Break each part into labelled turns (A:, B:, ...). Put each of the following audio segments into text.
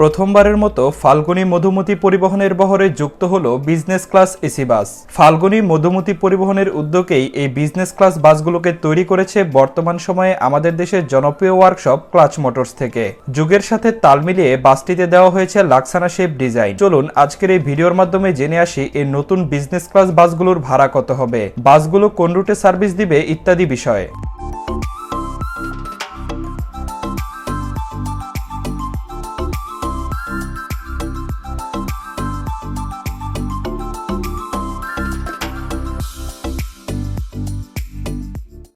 A: প্রথমবারের মতো ফাল্গুনী মধুমতি পরিবহনের বহরে যুক্ত হল business class AC bus. Falguni Madhumati পরিবহনের উদ্যোগেই এই বিজনেস ক্লাস বাসগুলোকে তৈরি করেছে বর্তমান সময়ে আমাদের দেশের জনপ্রিয় ওয়ার্কশপ ক্লাচ মোটরস থেকে। যুগের সাথে তাল মিলিয়ে বাসটিতে দেওয়া হয়েছে লাক্সানা শেপ ডিজাইন। চলুন আজকের এই ভিডিওর মাধ্যমে জেনে আসি এই নতুন বিজনেস ক্লাস বাসগুলোর ভাড়া কত হবে, বাসগুলো কোন রুটে সার্ভিস দিবে ইত্যাদি বিষয়ে।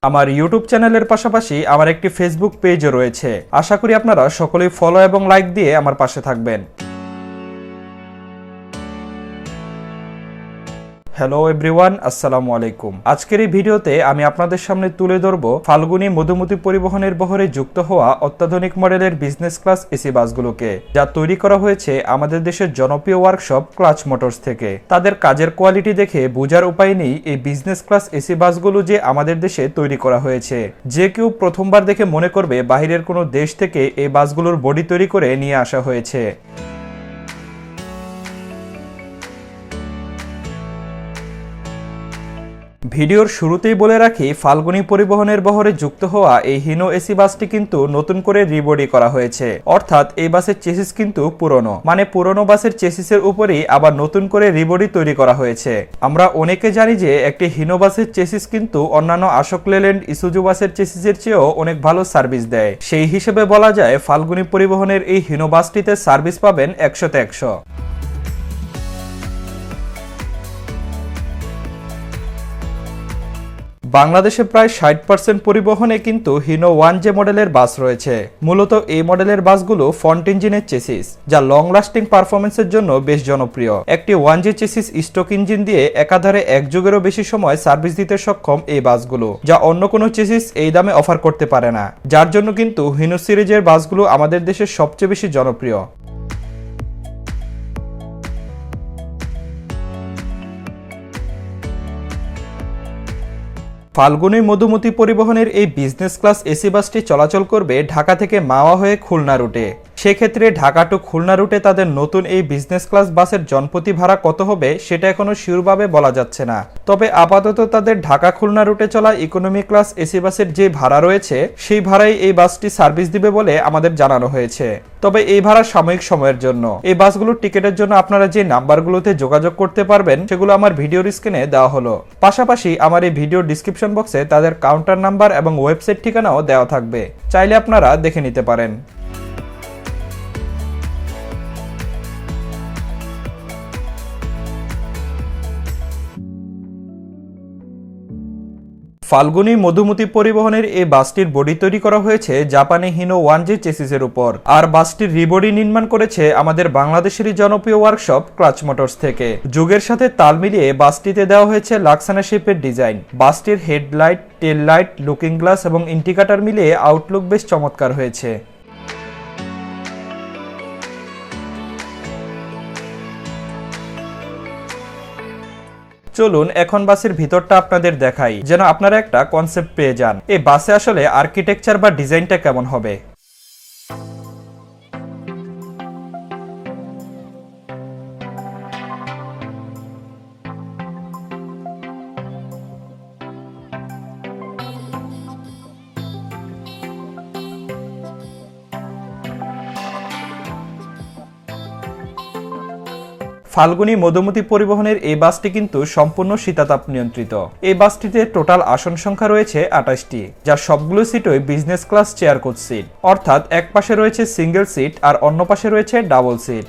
A: আমার ইউটিউব চ্যানেলের পাশাপাশি আমার একটি ফেসবুক পেজও রয়েছে। আশা করি আপনারা সকলেই ফলো এবং লাইক দিয়ে আমার পাশে থাকবেন। হ্যালো এভরিওয়ান আসসালামু আলাইকুম আজকের এই ভিডিওতে আমি আপনাদের সামনে তুলে ধরব ফাল্গুনী মধুমতি পরিবহনের বহরে যুক্ত হওয়া অত্যাধুনিক মডেলের বিজনেস ক্লাস এসি বাসগুলোকে, যা তৈরি করা হয়েছে আমাদের দেশের জনপ্রিয় ওয়ার্কশপ ক্লাচ মোটরস থেকে। তাদের কাজের কোয়ালিটি দেখে বোঝার উপায় নেই এই বিজনেস ক্লাস এসি বাসগুলো যে আমাদের দেশে তৈরি করা হয়েছে। যে কেউ প্রথমবার দেখে মনে করবে বাহিরের কোনো দেশ থেকে এই বাসগুলোর বডি তৈরি করে নিয়ে আসা হয়েছে। ভিডিওর শুরুতেই বলে রাখি, ফাল্গুনি পরিবহনের বহরে যুক্ত হওয়া এই হিনো এসি বাসটি কিন্তু নতুন করে রিবডি করা হয়েছে। অর্থাৎ এই বাসের চেসিস কিন্তু পুরনো। মানে পুরনো বাসের চেসিসের উপরেই আবার নতুন করে রিবডি তৈরি করা হয়েছে। আমরা অনেকে জানি যে একটি হিনো বাসের চেসিস কিন্তু অন্যান্য আশোক লেল্যান্ড ইসুজু বাসের চেসিসের চেয়েও অনেক ভালো সার্ভিস দেয়। সেই হিসেবে বলা যায়, ফাল্গুনী পরিবহনের এই হিনো বাসটিতে সার্ভিস পাবেন একশোতে একশো। বাংলাদেশে প্রায় ষাট পার্সেন্ট পরিবহনে কিন্তু হিনো ওয়ান জে মডেলের বাস রয়েছে। মূলত এই মডেলের বাসগুলো ফ্রন্ট ইঞ্জিনের চেসিস, যা লং লাস্টিং পারফরমেন্সের জন্য বেশ জনপ্রিয়। একটি one J chassis stock engine দিয়ে একাধারে এক যুগেরও বেশি সময় সার্ভিস দিতে সক্ষম এই বাসগুলো, যা অন্য কোনো চেসিস এই দামে অফার করতে পারে না। যার জন্য কিন্তু হিনো সিরিজের বাসগুলো আমাদের দেশের সবচেয়ে বেশি জনপ্রিয়। ফাল্গুনী মধুমতি পরিবহনের এই বিজনেস ক্লাস এসি বাসটি চলাচল করবে ঢাকা থেকে মাওয়া হয়ে খুলনা রুটে। সেক্ষেত্রে ঢাকা টু খুলনা রুটে তাদের নতুন এই বিজনেস ক্লাস বাসের জনপ্রতি ভাড়া কত হবে সেটা এখনও শিওরভাবে বলা যাচ্ছে না। তবে আপাতত তাদের ঢাকা খুলনা রুটে চলা ইকোনমি ক্লাস এসি বাসের যে ভাড়া রয়েছে, সেই ভাড়াই এই বাসটি সার্ভিস দিবে বলে আমাদের জানানো হয়েছে। তবে এই ভাড়া সাময়িক সময়ের জন্য। এই বাসগুলোর টিকিটের জন্য আপনারা যে নাম্বারগুলোতে যোগাযোগ করতে পারবেন, সেগুলো আমার ভিডিওর স্ক্রিনে দেওয়া হলো। পাশাপাশি আমার এই ভিডিও ডিসক্রিপশন বক্সে তাদের কাউন্টার নাম্বার এবং ওয়েবসাইট ঠিকানাও দেওয়া থাকবে। চাইলে আপনারা দেখে নিতে পারেন। ফাল্গুনী মধুমতি পরিবহনের এই বাসটির বডি তৈরি করা হয়েছে জাপানি হিনো ওয়ান জি চেসিসের উপর। আর বাসটির রিবডি নির্মাণ করেছে আমাদের বাংলাদেশেরই জনপ্রিয় ওয়ার্কশপ ক্লাচ মোটরস থেকে। যুগের সাথে তাল মিলিয়ে বাসটিতে দেওয়া হয়েছে লাক্সানা শেপের design. বাসটির headlight tail light looking glass এবং ইন্টিকাটার মিলিয়ে আউটলুক বেশ চমৎকার হয়েছে। চলুন এখন বাসের ভিতরটা আপনাদের দেখাই, যেন আপনারা একটা কনসেপ্ট পেয়ে যান। এই বাসে আসলে আর্কিটেকচার বা ডিজাইনটা কেমন হবে? ফাল্গুনী মধুমতি পরিবহনের এই বাসটি কিন্তু সম্পূর্ণ শীতাতাপ নিয়ন্ত্রিত। এই বাসটিতে টোটাল আসন সংখ্যা রয়েছে আঠাশটি যার সবগুলো সিটই business class chair coach seat অর্থাৎ এক পাশে রয়েছে সিঙ্গেল সিট আর অন্য পাশে রয়েছে ডাবল সিট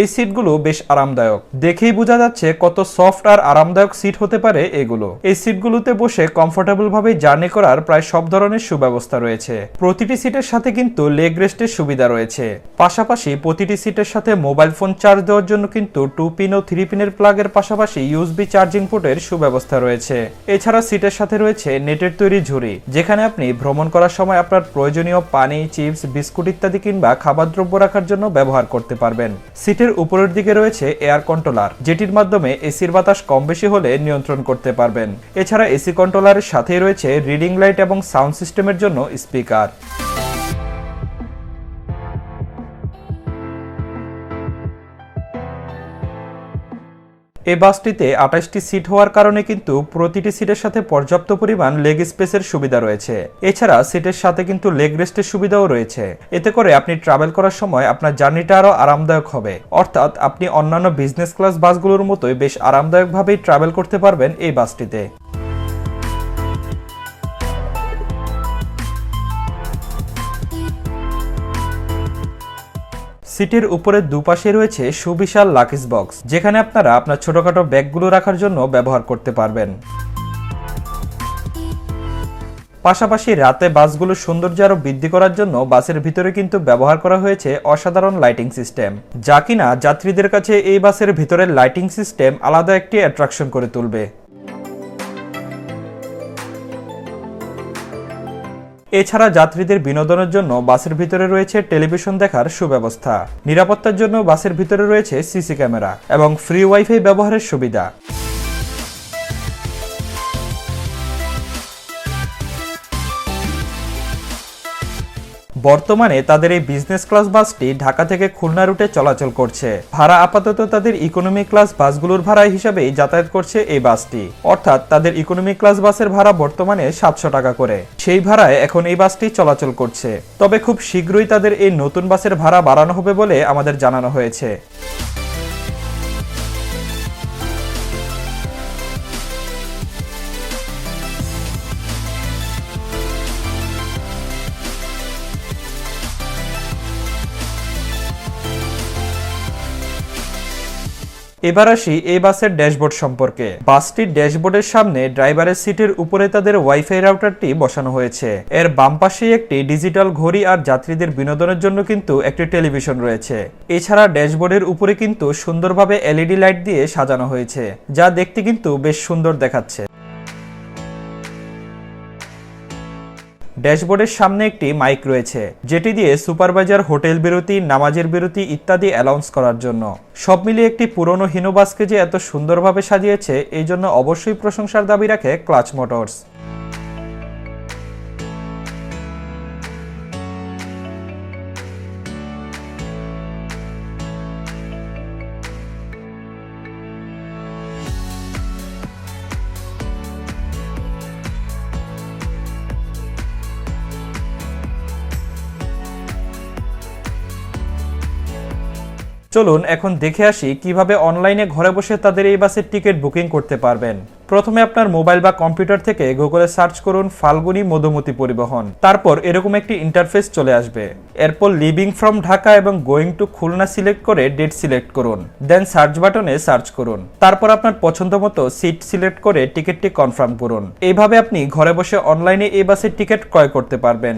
A: এই সিটগুলো বেশ আরামদায়ক। দেখেই বোঝা যাচ্ছে কত সফট আর আরামদায়ক সিট হতে পারে এগুলো। এই সিটগুলোতে বসে কমফোর্টেবল ভাবে জার্নি করার প্রায় সব ধরনের সুব্যবস্থা রয়েছে। প্রতিটি সিটের সাথে কিন্তু লেগ রেস্টের সুবিধা রয়েছে। পাশাপাশি প্রতিটি সিটের সাথে মোবাইল ফোন চার্জ দেওয়ার জন্য কিন্তু টু পিন ও থ্রি পিনের প্লাগের পাশাপাশি ইউএসবি চার্জিং পোর্টের সুব্যবস্থা রয়েছে। এছাড়া সিটের সাথে রয়েছে নেটের তৈরি ঝুড়ি, যেখানে আপনি ভ্রমণ করার সময় আপনার প্রয়োজনীয় পানি, চিপস, বিস্কুট ইত্যাদি কিংবা খাবার দ্রব্য রাখার জন্য ব্যবহার করতে পারবেন। সিটের উপরের দিকে রয়েছে এয়ার কন্ট্রোলার যেটির মাধ্যমে এসির বাতাস কম বেশি হলে নিয়ন্ত্রণ করতে পারবেন। এছাড়া এসি কন্ট্রোলারের সাথেই রয়েছে রিডিং লাইট এবং সাউন্ড সিস্টেমের জন্য স্পিকার এই বাসটিতে আঠাশটি সিট হওয়ার কারণে কিন্তু প্রতিটি সিটের সাথে পর্যাপ্ত পরিমাণ লেগ স্পেসের সুবিধা রয়েছে। এছাড়া সিটের সাথে কিন্তু লেগ রেস্টের সুবিধাও রয়েছে। এতে করে আপনি ট্রাভেল করার সময় আপনার জার্নিটা আরও আরামদায়ক হবে। অর্থাৎ আপনি অন্যান্য বিজনেস ক্লাস বাসগুলোর মতোই বেশ আরামদায়কভাবেই ট্রাভেল করতে পারবেন এই বাসটিতে। সিটের উপরে দুপাশে রয়েছে সুবিশাল লাকিস বক্স, যেখানে আপনারা আপনার ছোটখাটো ব্যাগগুলো রাখার জন্য ব্যবহার করতে পারবেন। পাশাপাশি রাতে বাসগুলো সৌন্দর্য আরও বৃদ্ধি করার জন্য বাসের ভিতরে কিন্তু ব্যবহার করা হয়েছে অসাধারণ লাইটিং সিস্টেম, যা কিনা যাত্রীদের কাছে এই বাসের ভিতরের লাইটিং সিস্টেম আলাদা একটি অ্যাট্রাকশন করে তুলবে। এছাড়া যাত্রীদের বিনোদনের জন্য বাসের ভিতরে রয়েছে টেলিভিশন দেখার সুব্যবস্থা। নিরাপত্তার জন্য বাসের ভিতরে রয়েছে সিসি ক্যামেরা এবং ফ্রি ওয়াইফাই ব্যবহারের সুবিধা। বর্তমানে তাদের এই বিজনেস ক্লাস বাসটি ঢাকা থেকে খুলনা রুটে চলাচল করছে। ভাড়া আপাতত তাদের ইকোনমি ক্লাস বাসগুলোর ভাড়া হিসাবেই যাতায়াত করছে এই বাসটি। অর্থাৎ তাদের ইকোনমি ক্লাস বাসের ভাড়া বর্তমানে সাতশো টাকা করে। সেই ভাড়ায় এখন এই বাসটি চলাচল করছে। তবে খুব শীঘ্রই তাদের এই নতুন বাসের ভাড়া বাড়ানো হবে বলে আমাদের জানানো হয়েছে। এবার আসি এই বাসের ড্যাশবোর্ড সম্পর্কে। বাসটির ড্যাশবোর্ডের সামনে ড্রাইভারের সিটের উপরে তাদের ওয়াইফাই রাউটারটি বসানো হয়েছে। এর বাম পাশেই একটি ডিজিটাল ঘড়ি আর যাত্রীদের বিনোদনের জন্য কিন্তু একটি টেলিভিশন রয়েছে। এছাড়া ড্যাশবোর্ডের উপরে কিন্তু সুন্দরভাবে এলইডি লাইট দিয়ে সাজানো হয়েছে, যা দেখতে কিন্তু বেশ সুন্দর দেখাচ্ছে। ড্যাশবোর্ডের সামনে একটি মাইক রয়েছে, যেটি দিয়ে সুপারভাইজার, হোটেল বিরতি, নামাজের বিরতি ইত্যাদি অ্যালাউন্স করার জন্য। সব মিলিয়ে একটি পুরনো হিনোবাসকে যে এত সুন্দরভাবে সাজিয়েছে, এই জন্য অবশ্যই প্রশংসার দাবি রাখে ক্লাচ মোটরস। চলুন এখন দেখে আসি কীভাবে অনলাইনে ঘরে বসে তাদের এই বাসের টিকিট বুকিং করতে পারবেন। প্রথমে আপনার মোবাইল বা কম্পিউটার থেকে গুগলে সার্চ করুন ফাল্গুনি মধুমতি পরিবহন। তারপর এরকম একটি ইন্টারফেস চলে আসবে। এরপর লিভিং ফ্রম ঢাকা এবং গোয়িং টু খুলনা সিলেক্ট করে ডেট সিলেক্ট করুন। দেন সার্চ বাটনে সার্চ করুন। তারপর আপনার পছন্দ মতো সিট সিলেক্ট করে টিকিটটি কনফার্ম করুন। এইভাবে আপনি ঘরে বসে অনলাইনে এই বাসের টিকিট ক্রয় করতে পারবেন।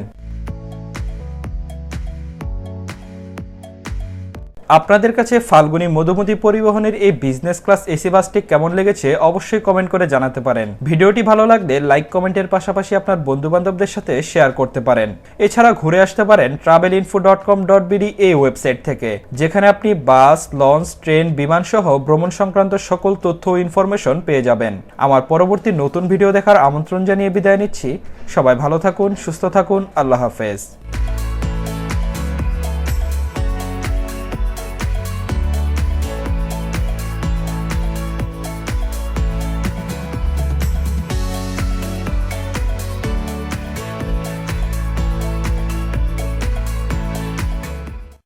A: আপনাদের কাছে ফাল্গুনি মধুমতি পরিবহনের এই বিজনেস ক্লাস এসি বাসটি কেমন লেগেছে অবশ্যই কমেন্ট করে জানাতে পারেন। ভিডিওটি ভালো লাগলে লাইক কমেন্টের পাশাপাশি আপনার বন্ধু বান্ধবদের সাথে শেয়ার করতে পারেন। এছাড়া ঘুরে আসতে পারেন travel info dot com dot BD এই ওয়েবসাইট থেকে, যেখানে আপনি বাস লঞ্চ ট্রেন বিমান সহ ভ্রমণ সংক্রান্ত সকল তথ্য ও ইনফরমেশন পেয়ে যাবেন। আমার পরবর্তী নতুন ভিডিও দেখার আমন্ত্রণ জানিয়ে বিদায় নিচ্ছি। সবাই ভালো থাকুন, সুস্থ থাকুন, আল্লাহ হাফেজ।